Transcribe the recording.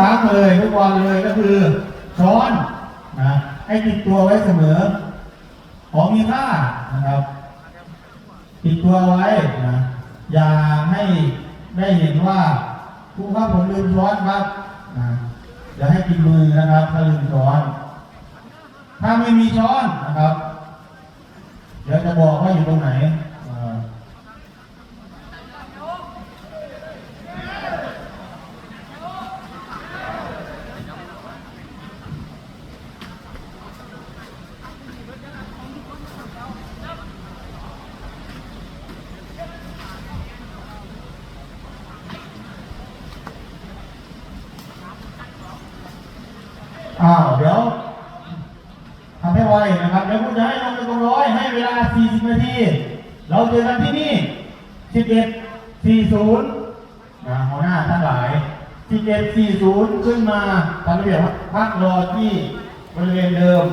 ค้งเลยทุกวันเลยก็คือช้อนนะให้ติดตัวไว้เสมอ ของมีค่านะครับ ติดตัวไว้นะอย่าให้ได้เห็นว่าครูครับผมลืมช้อนครับนะอย่าให้กินมือนะครับถ้าลืมช้อน ถ้าไม่มีช้อนนะครับ เดี๋ยวจะบอกว่าอยู่ตรงไหนอ่า อ้าวเดี๋ยวทำให้ไวนะครับเดี๋ยวผมจะให้ลงไปตรงร้อยให้เวลา 40 นาที เราเจอกันที่นี่ 11 40นะหัวหน้าท่านหลาย 11 40 ขึ้นมาตามระเบียบพักรอที่บริเวณเดิม